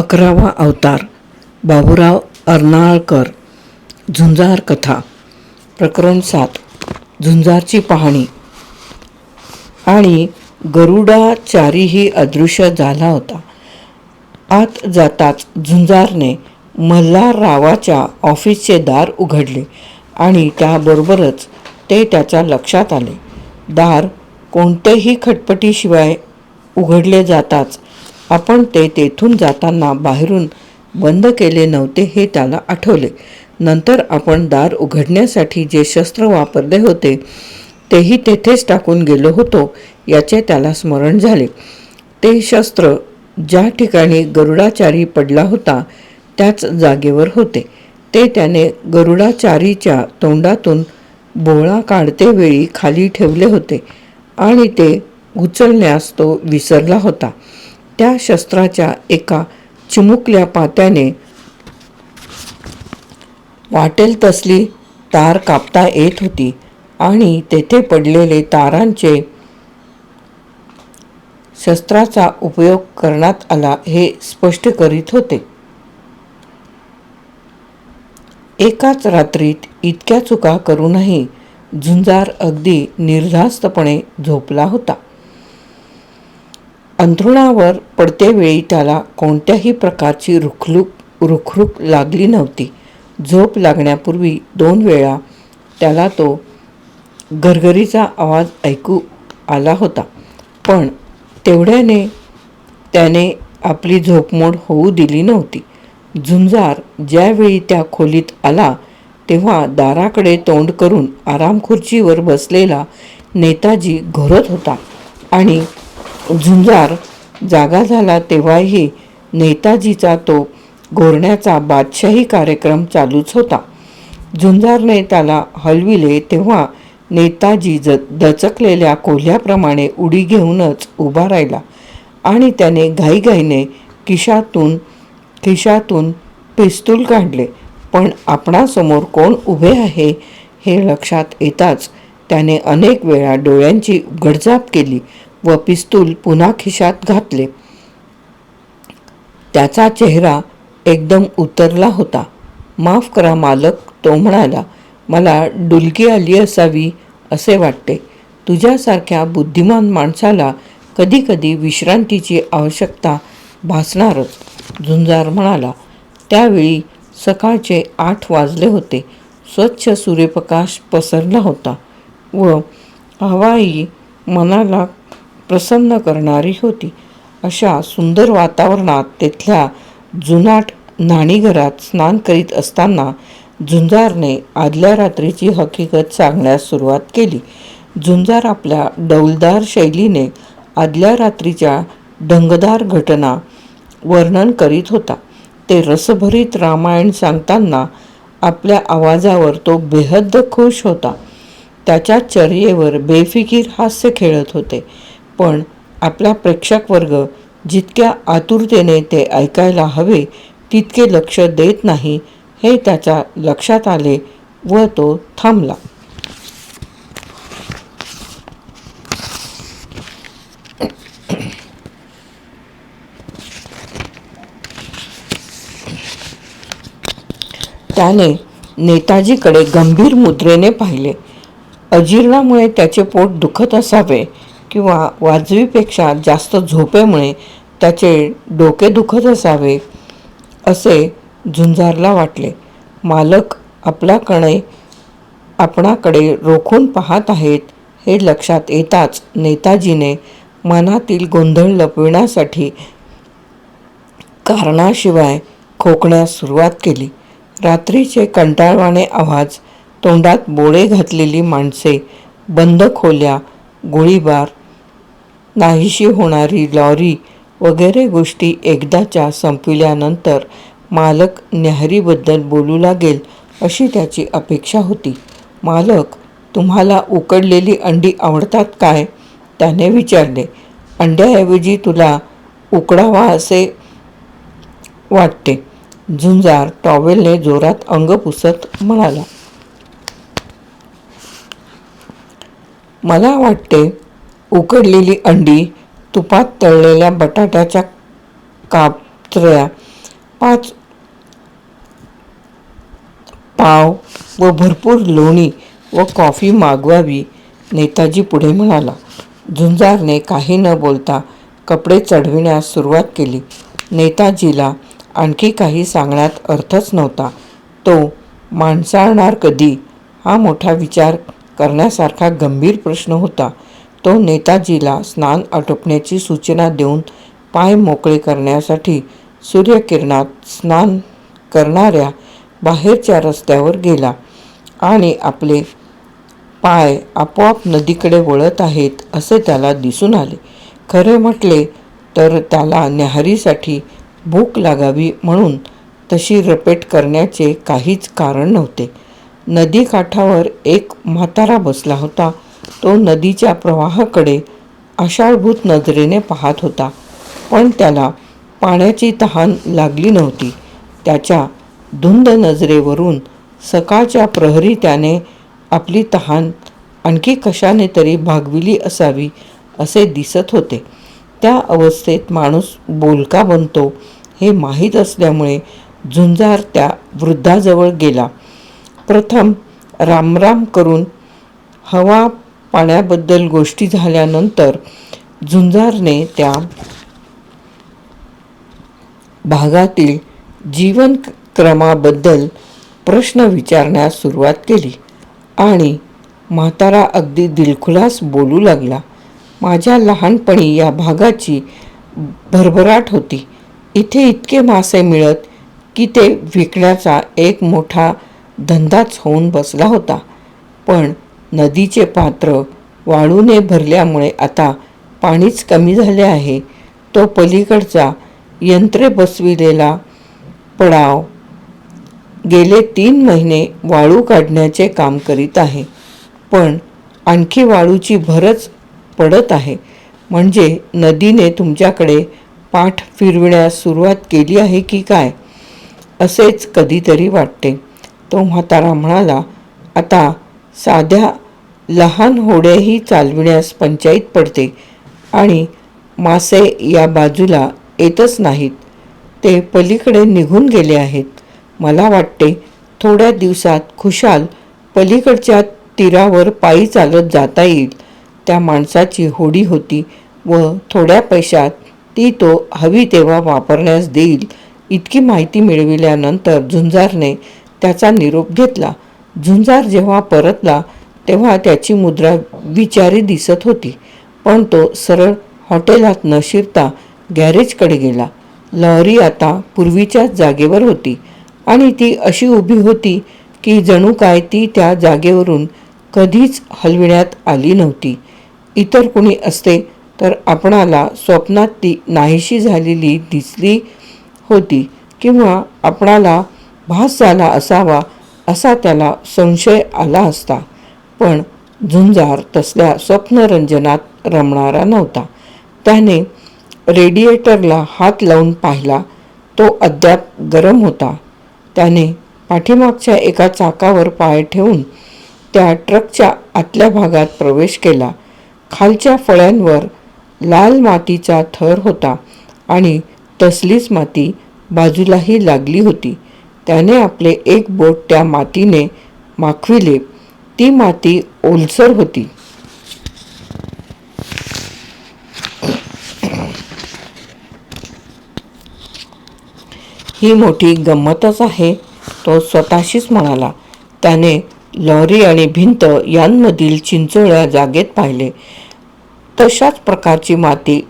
अकरावा अवतार बाबुराव अर्नाळकर झुंजार कथा प्रकरण सात झुंजारची पाहणी. आणि गरुडाचारीही अदृश्य झाला होता. आत जाताच झुंजारने मल्हाररावाच्या ऑफिसचे दार उघडले आणि त्याबरोबरच ते त्याच्या लक्षात आले. दार कोणत्याही खटपटीशिवाय उघडले जाताच आपण ते तेथून जाताना बाहेरून बंद केले नव्हते हे त्याला आठवले. नंतर आपण दार उघडण्यासाठी जे शस्त्र वापरले होते तेही तेथेच टाकून गेलो होतो याचे त्याला स्मरण झाले. ते शस्त्र ज्या ठिकाणी गरुडाचारी पडला होता त्याच जागेवर होते. ते त्याने गरुडाचारीच्या तोंडातून बोळा काढते वेळी खाली ठेवले होते आणि ते उचलण्यास तो विसरला होता. त्या शस्त्राच्या एका चिमुकल्या पात्याने वाटेल तसली तार कापता येत होती आणि तेथे पडलेले तारांचे शस्त्राचा उपयोग करण्यात आला हे स्पष्ट करीत होते. एकाच रात्रीत इतक्या चुका करूनही झुंजार अगदी निर्धास्तपणे झोपला होता. अंथरुणावर पडतेवेळी त्याला कोणत्याही प्रकारची रुखलूक रुखरुख लागली नव्हती. झोप लागण्यापूर्वी दोन वेळा त्याला तो घरघरीचा आवाज ऐकू आला होता. पण तेवढ्याने त्याने आपली झोपमोड होऊ दिली नव्हती. झुंजार ज्यावेळी त्या खोलीत आला तेव्हा दाराकडे तोंड करून आरामखुर्चीवर बसलेला नेताजी घोरत होता आणि झुंजार जागा झाला तेव्हाही नेताजीचा तो घोरण्याचा बादशाही कार्यक्रम चालूच होता. झुंजारने त्याला हलविले तेव्हा नेताजी ज दचकलेल्या कोल्ह्याप्रमाणे उडी घेऊनच उभा राहिला आणि त्याने घाईघाईने खिशातून खिशातून पिस्तूल काढले. पण आपणासमोर कोण उभे आहे हे लक्षात येताच त्याने अनेक वेळा डोळ्यांची गडजाप केली. व पिस्तूल पुन्हा खिशात घातले. त्याचा चेहरा एकदम उतरला होता. माफ करा मालक तो म्हणाला. मला डुलकी आली असावी असे वाटते. तुझ्यासारख्या बुद्धिमान माणसाला कधीकधी विश्रांतीची आवश्यकता भासणारच झुंजार म्हणाला. त्यावेळी सकाळचे आठ वाजले होते. स्वच्छ सूर्यप्रकाश पसरला होता व हवाई मनाला प्रसन्न करणारी होती. अशा सुंदर वातावरणात तेथल्या जुनाट न्हाणीघरात स्नान करीत असताना झुंजारने आदल्या रात्रीची हकीकत सांगण्यास सुरुवात केली. झुंजार आपल्या डौलदार शैलीने आदल्या रात्रीच्या ढंगदार घटना वर्णन करीत होता. ते रसभरीत रामायण सांगताना आपल्या आवाजावर तो बेहद्द खुश होता. त्याच्या चर्येवर बेफिकीर हास्य खेळत होते. पण आपला प्रेक्षक वर्ग जितक्या आतुरतेने ते ऐकायला हवे तितके लक्ष देत नाही हे त्याच्या लक्षात आले व तो थांबला. त्याने नेताजीकडे गंभीर मुद्रेने पाहिले. अजीर्णामुळे त्याचे पोट दुखत असावे किंवा वाजवीपेक्षा जास्त झोपेमुळे त्याचे डोके दुखत असावे असे झुंजारला वाटले. मालक आपल्याकडे आपणाकडे रोखून पाहत आहेत हे लक्षात येताच नेताजीने मनातील गोंधळ लपविण्यासाठी कारणाशिवाय खोकण्यास सुरुवात केली. रात्रीचे कंटाळवाणे आवाज तोंडात बोळे घातलेली माणसे बंद खोल्या गोळीबार नाहीशी होणारी लॉरी वगैरे गोष्टी एकदाच्या संपविल्यानंतर मालक न्याहरीबद्दल बोलू लागेल अशी त्याची अपेक्षा होती. मालक तुम्हाला उकडलेली अंडी आवडतात काय? त्याने विचारले. अंड्याऐवजी तुला उकडावा असे वाटते. झुंजार टॉवेलने जोरात अंग पुसत म्हणाला. मला वाटते उकडलेली अंडी तुपात तळलेल्या बटाट्याच्या काप पाच पाव व भरपूर लोणी व कॉफी मागवावी नेताजी पुढे म्हणाला. झुंजारने काही न बोलता कपडे चढविण्यास सुरुवात केली. नेताजीला आणखी काही सांगण्यात अर्थच नव्हता. तो माणसाळणार कधी? हा मोठा विचार करण्यासारखा गंभीर प्रश्न होता. तो नेताजीला स्नान आटोपण्याची सूचना देऊन पाय मोकळे करण्यासाठी सूर्यकिरणात स्नान करणाऱ्या बाहेरच्या रस्त्यावर गेला आणि आपले पाय आपोआप नदीकडे वळत आहेत असे त्याला दिसून आले. खरे म्हटले तर त्याला न्याहारीसाठी भूक लागावी म्हणून तशी रपेट करण्याचे काहीच कारण नव्हते. नदीकाठावर एक म्हातारा बसला होता. तो नदीच्या प्रवाहाकडे आषाढभूत नजरेने पाहत होता. पण त्याला पाण्याची तहान लागली नव्हती. त्याच्या धुंद नजरेवरून सकाळच्या प्रहरी त्याने आपली तहान आणखी कशाने तरी भागविली असावी असे दिसत होते. त्या अवस्थेत माणूस बोलका बनतो हे माहीत असल्यामुळे झुंजार त्या वृद्धाजवळ गेला. प्रथम रामराम करून हवा पाण्याबद्दल गोष्टी झाल्यानंतर झुंजारने त्या भागातील जीवनक्रमाबद्दल प्रश्न विचारण्यास सुरुवात केली आणि म्हातारा अगदी दिलखुलास बोलू लागला माझ्या लहानपणी या भागाची भरभराट होती. इथे इतके मासे मिळत की ते विकण्याचा एक मोठा धंदाच होऊन बसला होता. पण नदीचे पात्र वाळूने भरल्यामुळे आता पाणीच कमी झाले आहे. तो पलीकडचा यंत्रे बसविलेला पडाव गेले तीन महिने वाळू काढण्याचे काम करीत आहे. पण आणखी वाळूची भरच पडत आहे. म्हणजे नदीने तुमच्याकडे पाठ फिरविण्यास सुरुवात केली आहे की काय? असेच कधीतरी वाटते. तो म्हातारा म्हणाला आता साध्या लहान होड्याही चालविण्यास पंचायत पडते आणि मासे या बाजूला येतच नाहीत. ते पलीकडे निघून गेले आहेत. मला वाटते थोड्या दिवसात खुशाल पलीकडच्या तीरावर पायी चालत जाता येईल. त्या माणसाची होडी होती व थोड्या पैशात ती तो हवी तेव्हा वापरण्यास देईल. इतकी माहिती मिळविल्यानंतर झुंजारने त्याचा निरोप घेतला. झुंजार जेव्हा परतला तेव्हा त्याची मुद्रा विचारी दिसत होती. पण तो सरळ हॉटेलात न शिरता गॅरेजकडे गेला. लॉरी आता पूर्वीच्याच जागेवर होती आणि ती अशी उभी होती की जणू काय ती त्या जागेवरून कधीच हलविण्यात आली नव्हती. इतर कुणी असते तर आपणाला स्वप्नात ती नाहीशी झालेली दिसली होती किंवा आपणाला भास झाला असावा असा त्याला संशय आला असता. पण झुंजार तसल्या स्वप्नरंजनात रमणारा नव्हता. त्याने रेडिएटरला हात लावून पाहिला. तो अद्याप गरम होता. त्याने पाठीमागच्या एका चाकावर पाय ठेवून त्या ट्रकच्या आतल्या भागात प्रवेश केला. खालच्या फळ्यांवर लाल मातीचा थर होता आणि तसलीच माती बाजूलाही लागली होती. त्याने आपले एक बोट त्या मातीने माखविले. ती माती ओलसर होती. ही मोठी गंमतच आहे तो स्वतःशीच म्हणाला. त्याने लॉरी आणि भिंत यांमधील चिंचोळ्या जागेत पाहिले. तशाच प्रकारची माती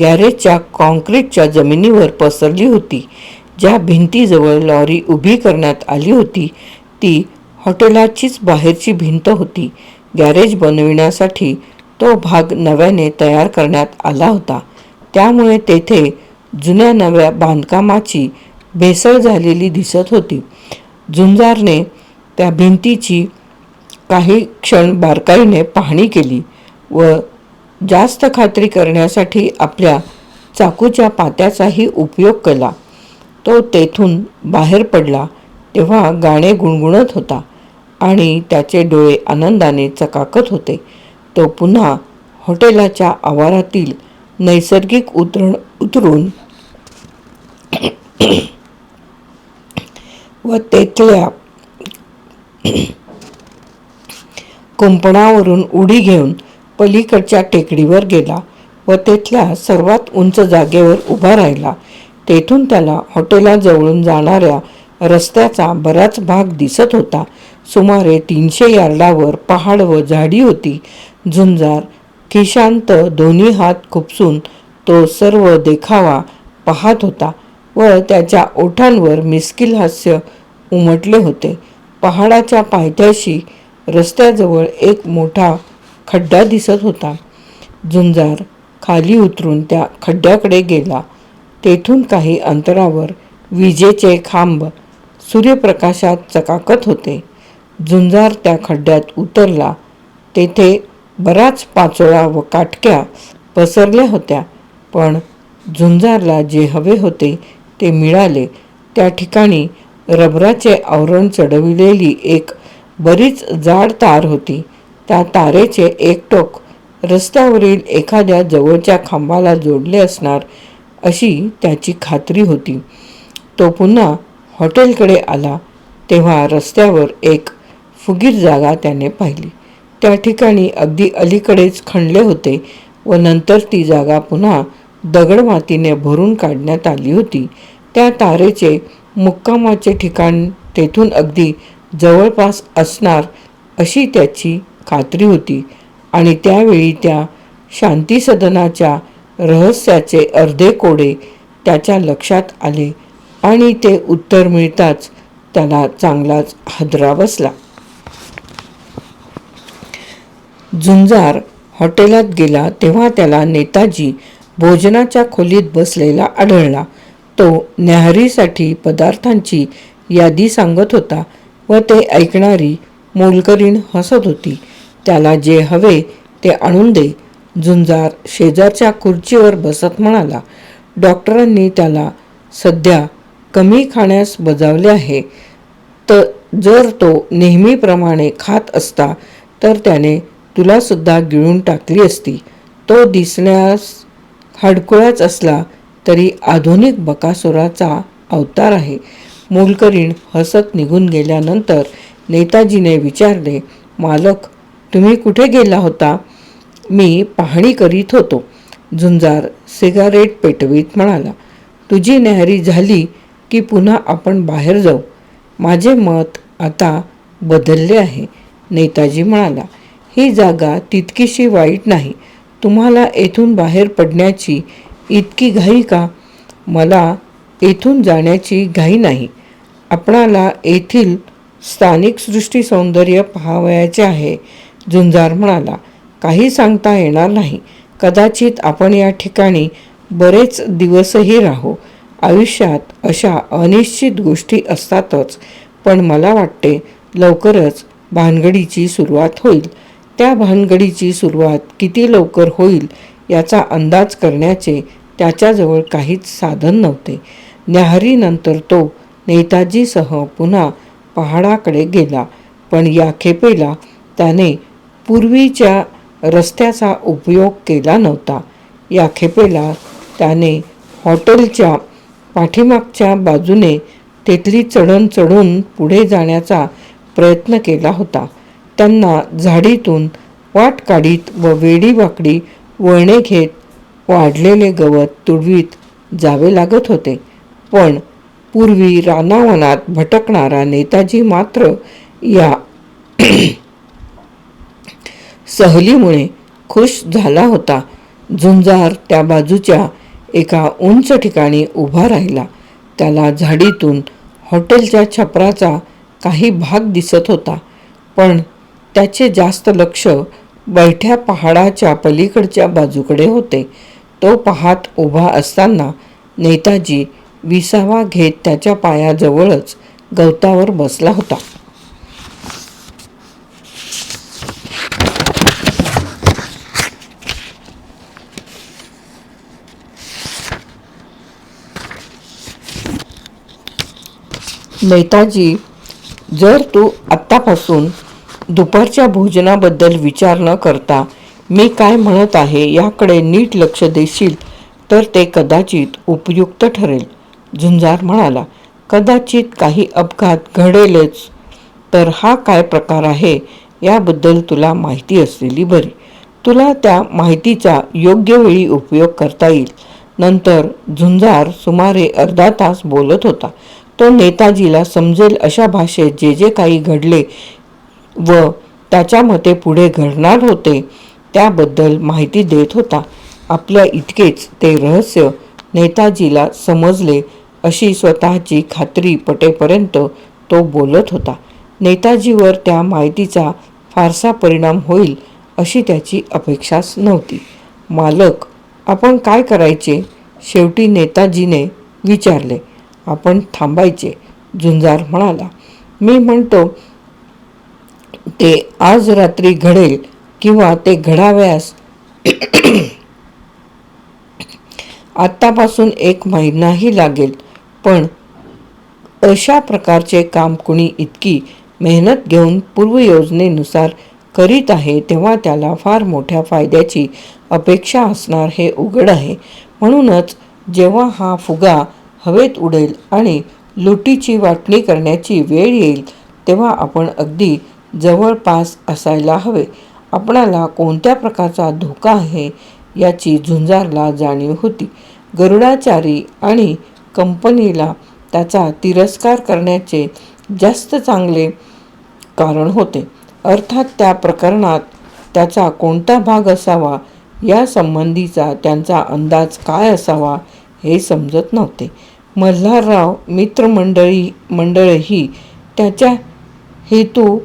गॅरेजच्या कॉन्क्रीटच्या जमिनीवर पसरली होती. ज्या भिंतीजवळ लॉरी उभी करण्यात आली होती ती हॉटेलाचीच बाहेरची भिंत होती. गॅरेज बनविण्यासाठी तो भाग नव्याने तयार करण्यात आला होता. त्यामुळे तेथे जुन्या नव्या बांधकामाची भेसळ झालेली दिसत होती. झुंजारने त्या भिंतीची काही क्षण बारकाईने पाहणी केली व जास्त खात्री करण्यासाठी आपल्या चाकूच्या पात्याचाही उपयोग केला. तो तेथून बाहेर पडला तेव्हा गाणे गुणगुणत होता आणि त्याचे डोळे आनंदाने चकाकत होते. तो पुन्हा हॉटेलाच्या आवारातील नैसर्गिक उतरण उतरून व तेथल्या कुंपणावरून उडी घेऊन पलीकडच्या टेकडीवर गेला व तेथल्या सर्वात उंच जागेवर उभा राहिला. तेथून त्याला हॉटेलाजवळून जाणाऱ्या रस्त्याचा बराच भाग दिसत होता. सुमारे तीनशे यार्डावर पहाड व झाडी होती. झुंजार खिशांत दोन्ही हात खुपसून तो सर्व देखावा पाहत होता व त्याच्या ओठांवर मिस्किल हास्य उमटले होते. पहाडाच्या पायथ्याशी रस्त्याजवळ एक मोठा खड्डा दिसत होता. झुंजार खाली उतरून त्या खड्ड्याकडे गेला. तेथून काही अंतरावर विजेचे खांब सूर्यप्रकाशात चकाकत होते. झुंजार त्या खड्ड्यात उतरला. तेथे बराच पाचोळा व काटक्या पसरल्या होत्या. पण झुंजारला जे हवे होते ते मिळाले. त्या ठिकाणी रबराचे आवरण चढविलेली एक बरीच जाड तार होती. त्या तारेचे एक टोक रस्त्यावरील एखाद्या जवळच्या खांबाला जोडले असणार अशी त्याची खात्री होती. तो पुन्हा हॉटेलकडे आला तेव्हा रस्त्यावर एक फुगीर जागा त्याने पाहिली. त्या ठिकाणी अगदी अलीकडेच खणले होते व नंतर ती जागा पुन्हा दगडमातीने भरून काढण्यात आली होती. त्या तारेचे मुक्कामाचे ठिकाण तेथून अगदी जवळपास असणार अशी त्याची खात्री होती आणि त्यावेळी त्या शांतीसदनाच्या रहस्याचे अर्धे कोडे त्याच्या लक्षात आले आणि ते उत्तर मिळताच त्याला चांगलाच हादरा बसला. झुंजार हॉटेलात गेला तेव्हा त्याला नेताजी भोजनाच्या खोलीत बसलेला आढळला. तो न्याहारीसाठी पदार्थांची यादी सांगत होता व ते ऐकणारी मोलकरीण हसत होती. त्याला जे हवे ते आणून दे. झुंजार शेजारच्या खुर्चीवर बसत म्हणाला डॉक्टरांनी त्याला सध्या कमी खाण्यास बजावले आहे. तर जर तो नेहमीप्रमाणे खात असता तर त्याने तुलासुद्धा गिळून टाकली असती. तो दिसण्यास हडकुळाच असला तरी आधुनिक बकासुराचा अवतार आहे. मोलकरीण हसत निघून गेल्यानंतर नेताजीने विचारले मालक तुम्ही कुठे गेला होता? मी पाहणी करीत होतो. झुंजार सिगारेट पेटवीत म्हणाला तुझी न्याहरी झाली की पुन्हा आपण बाहेर जाऊ. माझे मत आता बदलले आहे. नेताजी म्हणाला ही जागा तितकीशी वाईट नाही. तुम्हाला येथून बाहेर पडण्याची इतकी घाई का? मला येथून जाण्याची घाई नाही. आपणाला येथील स्थानिक सृष्टी सौंदर्य पाहावयाचे आहे. झुंजार म्हणाला काही सांगता येणार नाही. कदाचित आपण या ठिकाणी बरेच दिवसही राहू. आयुष्यात अशा अनिश्चित गोष्टी असतातच. पण मला वाटते लवकरच भानगडीची सुरुवात होईल. त्या भानगडीची सुरुवात किती लवकर होईल याचा अंदाज करण्याचे त्याच्याजवळ काहीच साधन नव्हते. न्याहारीनंतर तो नेताजीसह पुन्हा पहाडाकडे गेला. पण या खेपेला त्याने पूर्वीच्या रस्त्याचा उपयोग केला नव्हता. या खेपेला त्याने हॉटेलच्या पाठीमागच्या बाजूने तेथली चढण चढून पुढे जाण्याचा प्रयत्न केला होता. त्यांना झाडीतून वाट काढीत व वेडीवाकडी वळणे घेत वाढलेले गवत तुडवीत जावे लागत होते. पण पूर्वी रानावनात भटकणारा नेताजी मात्र या सहलीमुळे खुश झाला होता. झुंजार त्या बाजूच्या एका उंच ठिकाणी उभा राहिला. त्याला झाडीतून हॉटेलच्या छपराचा काही भाग दिसत होता. पण त्याचे जास्त लक्ष बैठ्या पहाडाच्या पलीकडच्या बाजूकडे होते. तो पाहात उभा असताना नेताजी विसावा घेत त्याच्या पायाजवळच गवतावर बसला होता. नेताजी जर तू आत्तापासून दुपारच्या भोजनाबद्दल विचार न करता मी काय म्हणत आहे याकडे नीट लक्ष देशील तर ते कदाचित उपयुक्त ठरेल. झुंजार म्हणाला कदाचित काही अपघात घडेलच तर हा काय प्रकार आहे याबद्दल तुला माहिती असलेली बरी. तुला त्या माहितीचा योग्य वेळी उपयोग करता येईल. नंतर झुंजार सुमारे अर्धा तास बोलत होता. तो नेताजीला समजेल अशा भाषेत जे जे काही घडले व त्याच्या मते पुढे घडणार होते त्याबद्दल माहिती देत होता. आपल्या इतकेच ते रहस्य नेताजीला समजले अशी स्वतःची खात्री पटेपर्यंत तो बोलत होता. नेताजीवर त्या माहितीचा फारसा परिणाम होईल अशी त्याची अपेक्षाच नव्हती. मालक आपण काय करायचे? शेवटी नेताजीने विचारले. आपण थांबायचे. झुंजार म्हणाला. मी म्हणतो ते आज रात्री घडेल किंवा ते घडाव्यास आत्तापासून एक महिनाही लागेल. पण अशा प्रकारचे काम कुणी इतकी मेहनत घेऊन पूर्वयोजनेनुसार करीत आहे तेव्हा त्याला फार मोठ्या फायद्याची अपेक्षा असणार हे उघड आहे. म्हणूनच जेव्हा हा फुगा हवेत उडेल आणि लुटीची वाटणी करण्याची वेळ येईल तेव्हा आपण अगदी जवळपास असायला हवे. आपणाला कोणत्या प्रकारचा धोका आहे याची झुंजारला जाणीव होती. गरुडाचारी आणि कंपनीला त्याचा तिरस्कार करण्याचे जास्त चांगले कारण होते. अर्थात त्या प्रकरणात त्याचा कोणता भाग असावा या संबंधीचा त्यांचा अंदाज काय असावा हे समजत नव्हते. मल्हारराव मित्रमंडळी मंडळही त्याच्या हेतू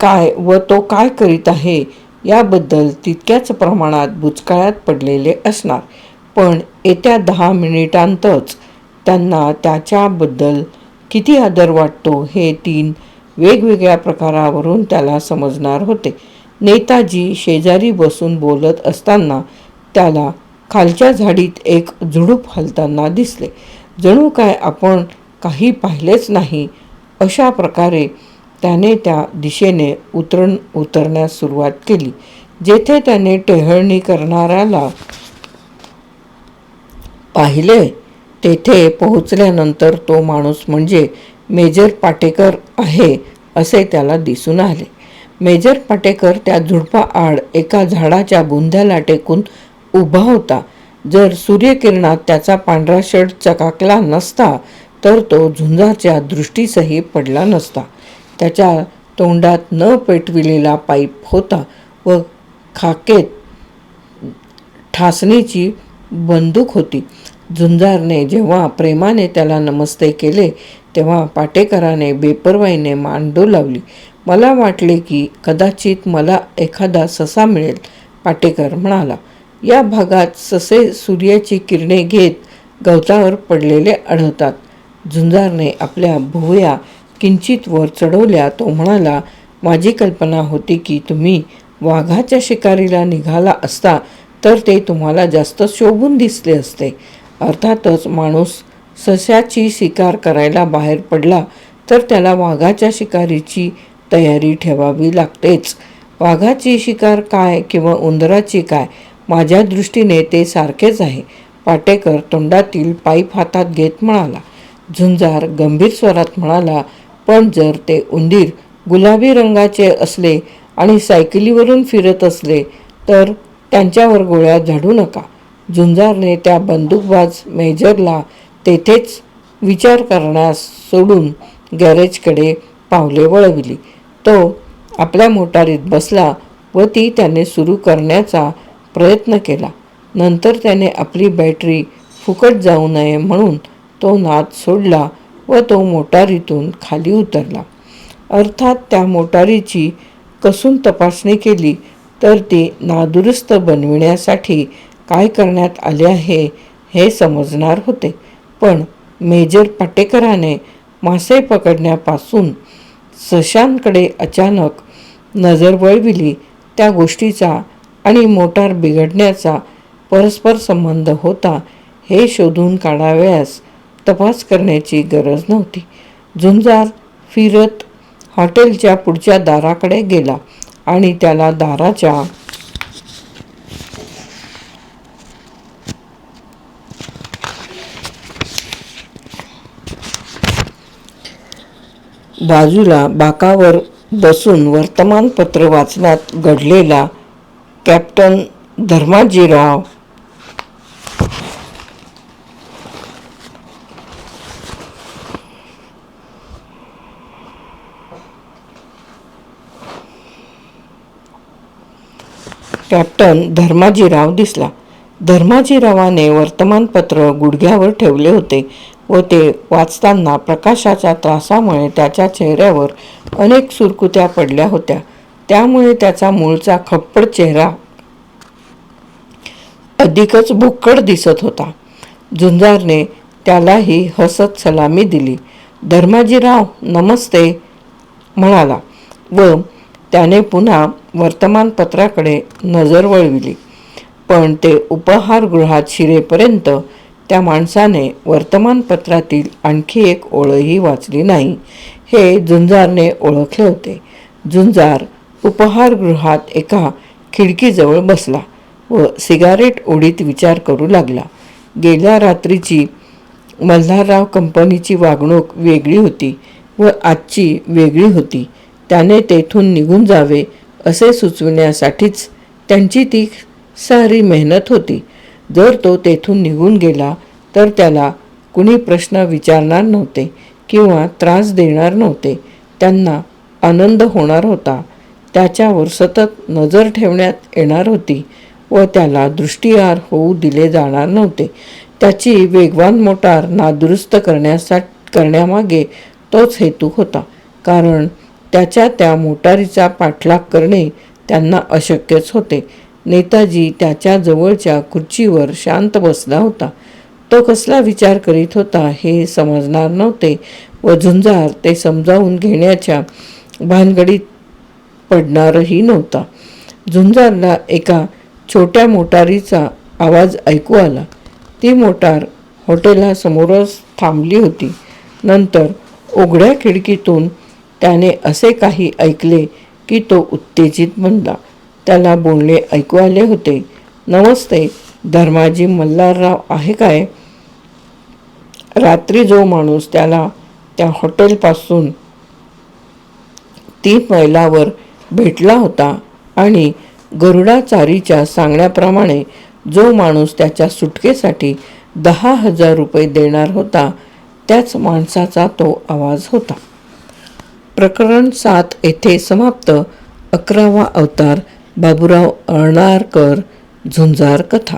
काय व तो काय करीत आहे याबद्दल तितक्याच प्रमाणात बुचकाळ्यात पडलेले असणार. पण येत्या दहा मिनिटांतच त्यांना त्याच्याबद्दल किती आदर वाटतो हे तीन वेगवेगळ्या प्रकारावरून त्याला समजणार होते. नेताजी शेजारी बसून बोलत असताना त्याला खालच्या झाडीत एक झुडूप हलताना दिसले. जणू काय आपण काही पाहिलेच नाही अशा प्रकारे त्याने त्या दिशेने उतरण उतरण्यास सुरुवात केली जेथे त्याने टेहळणी करणाऱ्याला पाहिले तेथे पोहोचल्यानंतर तो माणूस म्हणजे मेजर पाटेकर आहे असे त्याला दिसून आले. मेजर पाटेकर त्या झुडपाआड एका झाडाच्या बुंध्याला टेकून उभा होता. जर सूर्यकिरणात त्याचा पांढरा शर्ट चकाकला नसता तर तो झुंजाच्या दृष्टीसही पडला नसता. त्याच्या तोंडात न पेटविलेला पाईप होता व खाकेत ठासणीची बंदूक होती. झुंजारने जेव्हा प्रेमाने त्याला नमस्ते केले तेव्हा पाटेकराने बेपरवाईने मान डोलावली मला वाटले की कदाचित मला एखादा ससा मिळेल पाटेकर म्हणाला. या भागात ससे सूर्याची किरणे घेत गवतावर पडलेले आढळतात. झुंजारने आपल्या भुवया किंचित वर चढवल्या तो म्हणाला माझी कल्पना होती की तुम्ही वाघाच्या शिकारीला निघाला असता तर ते तुम्हाला जास्त शोभून दिसले असते. अर्थातच माणूस सस्याची शिकार करायला बाहेर पडला तर त्याला वाघाच्या शिकारीची तयारी ठेवावी लागतेच. वाघाची शिकार काय किंवा उंदराची काय माझ्या दृष्टीने ते सारखेच आहे. पाटेकर तोंडातील पाईप हातात घेत म्हणाला. झुंजार गंभीर स्वरात म्हणाला पण जर ते उंदीर गुलाबी रंगाचे असले आणि सायकलीवरून फिरत असले तर त्यांच्यावर गोळ्या झाडू नका झुंजारने त्या बंदूकबाज मेजरला तेथेच विचार करण्यास सोडून गॅरेजकडे पावले वळविली. तो आपल्या मोटारीत बसला व ती त्याने सुरू करण्याचा प्रयत्न केला. नंतर त्याने आपली बॅटरी फुकट जाऊ नये म्हणून तो नाद सोडला व तो मोटारीतून खाली उतरला. अर्थात त्या मोटारीची कसून तपासणी केली तर ती नादुरुस्त बनविण्यासाठी काय करण्यात आले आहे हे समजणार होते. पण मेजर पाटेकराने मासे पकडण्यापासून सशांकडे अचानक नजर वळविली. त्या गोष्टीचा आणि मोटार बिघडण्याचा परस्पर संबंध होता हे शोधून काढाव्यास तपास करण्याची गरज नव्हती. झुंजार फिरत हॉटेलच्या पुढच्या दाराकडे गेला आणि त्याला दाराच्या बाजूला बाकावर बसून वर्तमानपत्र वाचण्यात घडलेला कॅप्टन धर्माजीराव. कॅप्टन धर्माजीराव दिसला. धर्माजीरावाने वर्तमानपत्र गुडघ्यावर ठेवले होते व ते वाचताना प्रकाशाच्या त्रासामुळे त्याच्या चेहऱ्यावर अनेक सुरकुत्या पडल्या होत्या. त्यामुळे त्याचा मूळचा खप्पड चेहरा अधिकच भुक्कड दिसत होता. झुंजारने त्यालाही हसत सलामी दिली. धर्माजीराव नमस्ते म्हणाला व त्याने पुन्हा वर्तमानपत्राकडे नजर वळविली. पण ते उपहारगृहात शिरेपर्यंत त्या माणसाने वर्तमानपत्रातील आणखी एक ओळही वाचली नाही हे झुंजारने ओळखले होते. झुंजार उपहारगृहात एका खिडकीजवळ बसला व सिगारेट ओढीत विचार करू लागला. गेल्या रात्रीची मल्हारराव कंपनीची वागणूक वेगळी होती व आजची वेगळी होती. त्याने तेथून निघून जावे असे सुचविण्यासाठीच त्यांची ती सारी मेहनत होती. जर तो तेथून निघून गेला तर त्याला कुणी प्रश्न विचारणार नव्हते किंवा त्रास देणार नव्हते. त्यांना आनंद होणार होता. त्याच्यावर सतत नजर ठेवण्यात येणार होती व त्याला दृष्टीआर होऊ दिले जाणार नव्हते. त्याची वेगवान मोटार नादुरुस्त करण्यासाठी करण्यामागे तोच हेतू होता. कारण त्याच्या त्या मोटारीचा पाठलाग करणे त्यांना अशक्यच होते. नेताजी त्याच्या जवळच्या खुर्चीवर शांत बसला होता. तो कसला विचार करीत होता हे समजणार नव्हते व झुंजार ते समजावून घेण्याच्या भानगडीत पडणारही नव्हता. झुंजारला एका छोट्या मोटारीचा आवाज ऐकू आला. ती मोटार हॉटेलासमोरच थांबली होती. नंतर उघड्या खिडकीतून त्याने असे काही ऐकले की तो उत्तेजित बनला. त्याला बोलणे ऐकू आले होते. नमस्ते धर्माजी मल्हारराव आहे काय? रात्री जो माणूस त्याला त्या हॉटेलपासून तीन मैलावर भेटला होता आणि गरुडाचारीच्या सांगण्याप्रमाणे जो माणूस त्याच्या सुटकेसाठी दहा हजार रुपये देणार होता त्याच माणसाचा तो आवाज होता. प्रकरण सात येथे समाप्त. अकरावा अवतार बाबुराव अर्णारकर झुंजार कथा.